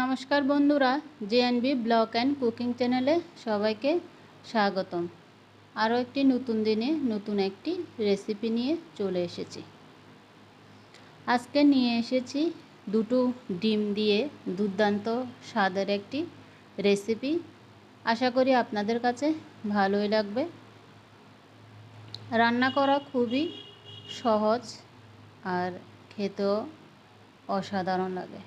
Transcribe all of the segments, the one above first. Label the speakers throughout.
Speaker 1: নমস্কার বন্ধুরা JNB blog and cooking চ্যানেলে সবাইকে স্বাগতম। আরও একটি নতুন দিনে নতুন একটি রেসিপি নিয়ে চলে এসেছি। আজকে নিয়ে এসেছি দুটো ডিম দিয়ে দুর্দান্ত স্বাদের একটি রেসিপি আশা করি আপনাদের কাছে ভালোই লাগবে। রান্না করা খুবই সহজ আর খেতেও অসাধারণ লাগে।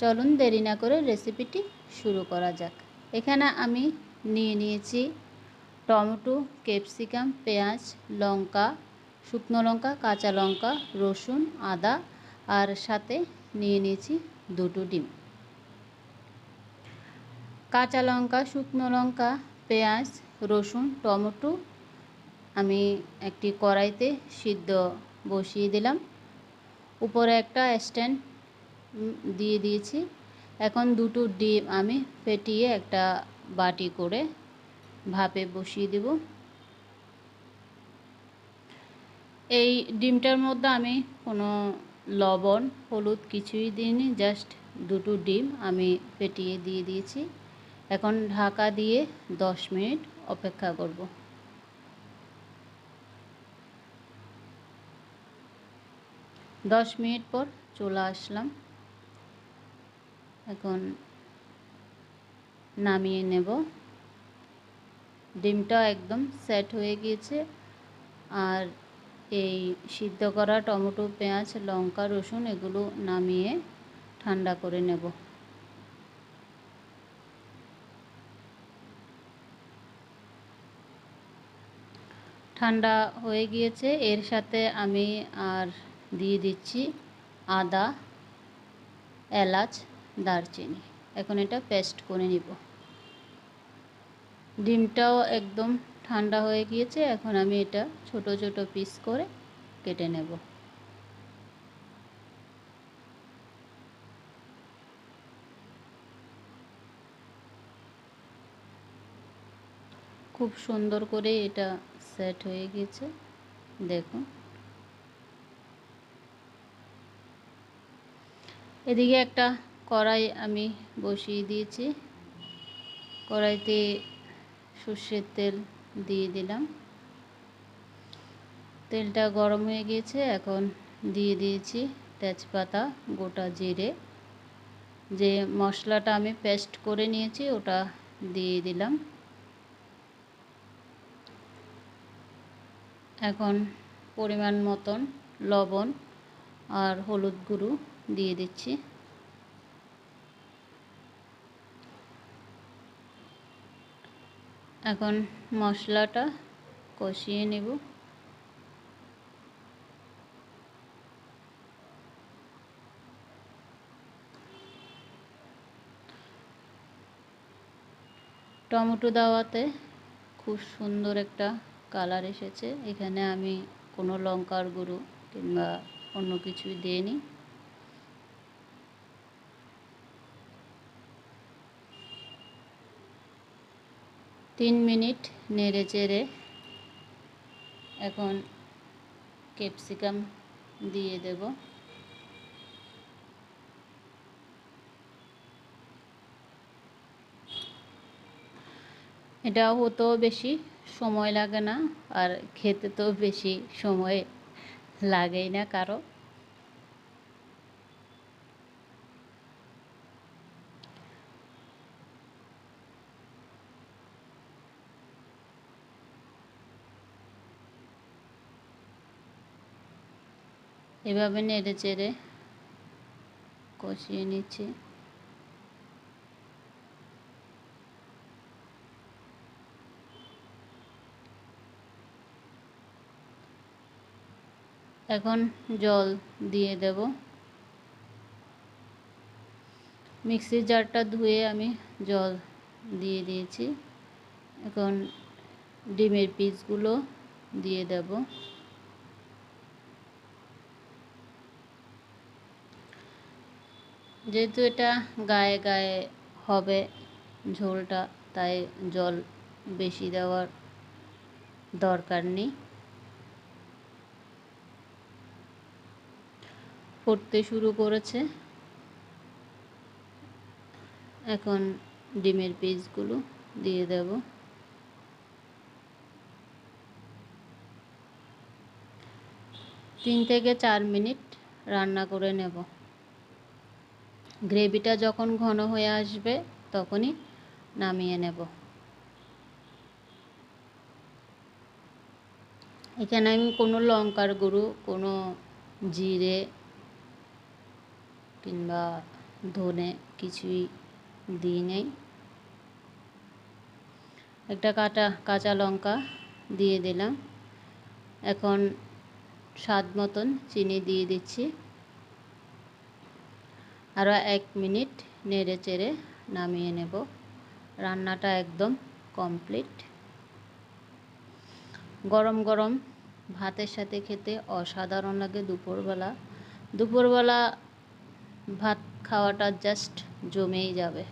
Speaker 1: চলুন দেরি না করে রেসিপিটি শুরু করা যাক। এখানে আমি নিয়ে নিয়েছি টমেটো, ক্যাপসিকাম, পেঁয়াজ, লঙ্কা, শুকনো লঙ্কা, কাঁচা লঙ্কা, রসুন, আদা, আর সাথে নিয়ে নিয়েছি দুটো ডিম। কাঁচা লঙ্কা, শুকনো লঙ্কা, পেঁয়াজ, রসুন, টমেটো আমি একটি কড়াইতে সিদ্ধ বসিয়ে দিলাম। উপরে একটা স্ট্যান্ড দিয়ে দিয়েছি। এখন দুটো ডিম আমি ফেটিয়ে একটা বাটি করে ভাপে বসিয়ে দেব। এই ডিমটার মধ্যে আমি কোনো লবণ, হলুদ কিছুই দিইনি, জাস্ট দুটো ডিম আমি ফেটিয়ে দিয়ে দিয়েছি। এখন ঢাকা দিয়ে দশ মিনিট অপেক্ষা করব। দশ মিনিট পর চলে আসলাম। এখন নামিয়ে নেব। ডিমটা একদম সেট হয়ে গিয়েছে। আর এই সিদ্ধ করা টমেটো, পেঁয়াজ, লঙ্কা, রসুন এগুলো নামিয়ে ঠান্ডা করে নেব। ঠান্ডা হয়ে গিয়েছে। এর সাথে আমি আর দিয়ে দিচ্ছি আদা, এলাচ দারচিনি। এখন এটা পেস্ট করে নিব। ডিমটাও একদম ঠান্ডা হয়ে গিয়েছে, এখন আমি এটা ছোট ছোট পিস করে কেটে নেব। খুব সুন্দর করে এটা সেট হয়ে গিয়েছে, দেখুন। এদিকে একটা কড়াই আমি বসিয়ে দিয়েছি। কড়াইতে সর্ষের তেল দিয়ে দিলাম। তেলটা গরম হয়ে গিয়েছে, এখন দিয়ে দিয়েছি তেজপাতা গোটা জিরে। যে মশলাটা আমি পেস্ট করে নিয়েছি, ওটা দিয়ে দিলাম। এখন পরিমাণ মতন লবণ আর হলুদ গুঁড়ো দিয়ে দিচ্ছি। এখন মশলাটা কষিয়ে নেব। টমেটো দেওয়াতে খুব সুন্দর একটা কালার এসেছে। এখানে আমি কোনো লঙ্কার গুঁড়ো কিংবা অন্য কিছুই দিইনি। তিন মিনিট নেড়ে চেড়ে এখন ক্যাপসিকাম দিয়ে দেব। এটা হতেও বেশি সময় লাগে না আর খেতে তো বেশি সময় লাগেই না কারও। এভাবে নেড়ে চেড়ে কষিয়ে নিচ্ছি। এখন জল দিয়ে দেব। মিক্সির জারটা ধুয়ে আমি জল দিয়ে দিয়েছি। এখন ডিমের পিসগুলো দিয়ে দেব। যেহেতু এটা গায়ে গায়ে হবে ঝোলটা, তাই জল বেশি দেওয়ার দরকার নেই। ফুটতে শুরু করেছে। এখন ডিমের পিসগুলো দিয়ে দেব। তিন থেকে চার মিনিট রান্না করে নেব। গ্রেভিটা যখন ঘন হয়ে আসবে, তখনই নামিয়ে নেব। এখানে আমি কোনো লঙ্কার গুঁড়ো, কোনো জিরে কিংবা ধনে কিছুই দিই নেই। একটা কাটা, কাঁচা লঙ্কা দিয়ে দিলাম। এখন স্বাদ মতন চিনি দিয়ে দিচ্ছি। আরও এক মিনিট নেড়ে চেড়ে নামিয়ে নেব। রান্নাটা একদম কমপ্লিট। গরম গরম ভাতের সাথে খেতে অসাধারণ লাগে দুপুরবেলা। দুপুরবেলা ভাত খাওয়াটা জাস্ট জমেই যাবে।